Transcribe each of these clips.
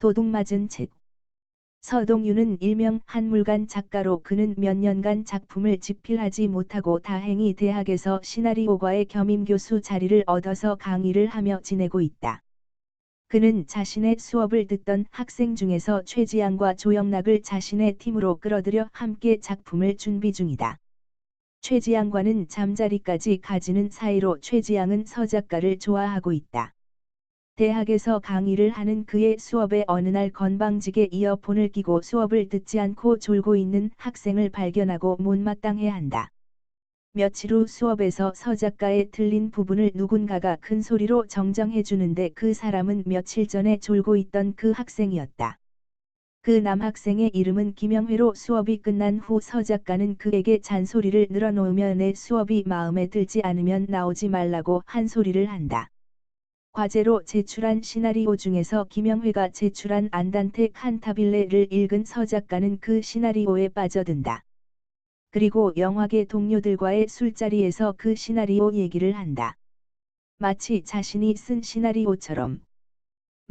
도둑맞은 책 서동유는 일명 한물간 작가로 그는 몇 년간 작품을 집필하지 못하고 다행히 대학에서 시나리오과의 겸임교수 자리를 얻어서 강의를 하며 지내고 있다. 그는 자신의 수업을 듣던 학생 중에서 최지양과 조영락을 자신의 팀으로 끌어들여 함께 작품을 준비 중이다. 최지양과는 잠자리까지 가지는 사이로 최지양은 서 작가를 좋아하고 있다. 대학에서 강의를 하는 그의 수업에 어느 날 건방지게 이어폰을 끼고 수업을 듣지 않고 졸고 있는 학생을 발견하고 못마땅해 한다. 며칠 후 수업에서 서 작가의 틀린 부분을 누군가가 큰 소리로 정정해 주는데 그 사람은 며칠 전에 졸고 있던 그 학생이었다. 그 남학생의 이름은 김영회로 수업이 끝난 후 서 작가는 그에게 잔소리를 늘어놓으며 내 수업이 마음에 들지 않으면 나오지 말라고 한 소리를 한다. 과제로 제출한 시나리오 중에서 김영회가 제출한 안단테 칸타빌레를 읽은 서 작가는 그 시나리오에 빠져든다. 그리고 영화계 동료들과의 술자리에서 그 시나리오 얘기를 한다. 마치 자신이 쓴 시나리오처럼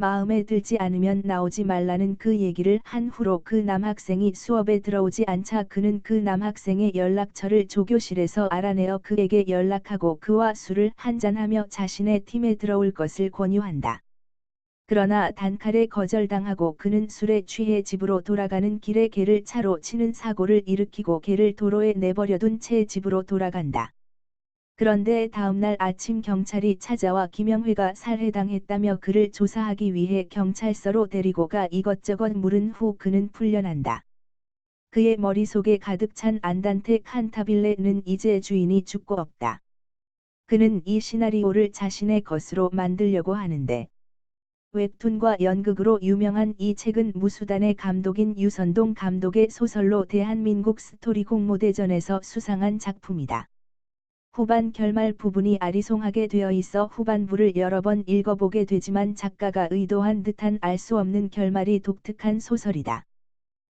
마음에 들지 않으면 나오지 말라는 그 얘기를 한 후로 그 남학생이 수업에 들어오지 않자 그는 그 남학생의 연락처를 조교실에서 알아내어 그에게 연락하고 그와 술을 한잔하며 자신의 팀에 들어올 것을 권유한다. 그러나 단칼에 거절당하고 그는 술에 취해 집으로 돌아가는 길에 개를 차로 치는 사고를 일으키고 개를 도로에 내버려둔 채 집으로 돌아간다. 그런데 다음날 아침 경찰이 찾아와 김영회가 살해당했다며 그를 조사하기 위해 경찰서로 데리고 가 이것저것 물은 후 그는 풀려난다. 그의 머릿속에 가득 찬 안단테 칸타빌레는 이제 주인이 죽고 없다. 그는 이 시나리오를 자신의 것으로 만들려고 하는데 웹툰과 연극으로 유명한 이 책은 무수단의 감독인 유선동 감독의 소설로 대한민국 스토리 공모대전에서 수상한 작품이다. 후반 결말 부분이 아리송하게 되어 있어 후반부를 여러 번 읽어보게 되지만 작가가 의도한 듯한 알 수 없는 결말이 독특한 소설이다.